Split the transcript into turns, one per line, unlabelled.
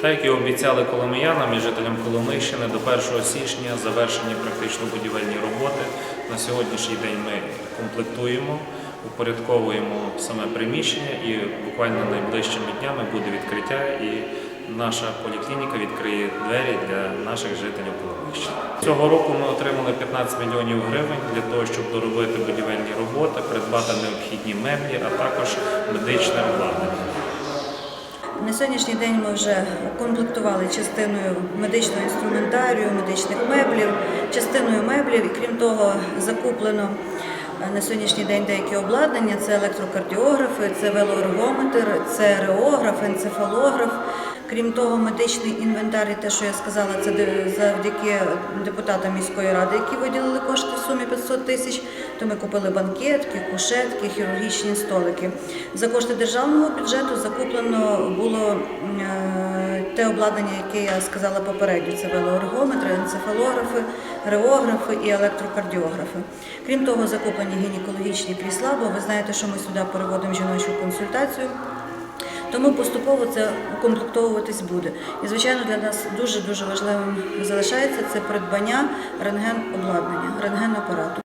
Так як і обіцяли коломиянам і жителям Коломийщини, до 1 січня завершені практично будівельні роботи. На сьогоднішній день ми комплектуємо, упорядковуємо саме приміщення і буквально найближчими днями буде відкриття і наша поліклініка відкриє двері для наших жителів Коломийщини. Цього року ми отримали 15 мільйонів гривень для того, щоб доробити будівельні роботи, придбати необхідні меблі, а також медичне обладнання.
На сьогоднішній день ми вже укомплектували частиною медичного інструментарію, медичних меблів, частиною меблів, і крім того, закуплено е, на сьогоднішній день деякі обладнання: це електрокардіографи, це велоергометр, це реограф, енцефалограф. Крім того, медичний інвентар, і те, що я сказала, це завдяки депутатам міської ради, які виділили кошти в сумі 500 тисяч. То ми купили банкетки, кушетки, хірургічні столики. За кошти державного бюджету закуплено було е, те обладнання, яке я сказала попередньо. Це велоергометри, енцефалографи, реографи і електрокардіографи. Крім того, закуплені гінекологічні крісла, бо ви знаєте, що ми сюди переводимо жіночу консультацію. Тому поступово це укомплектовуватись буде. І, звичайно, для нас дуже дуже важливим залишається це придбання рентген-обладнання, рентген-апарату.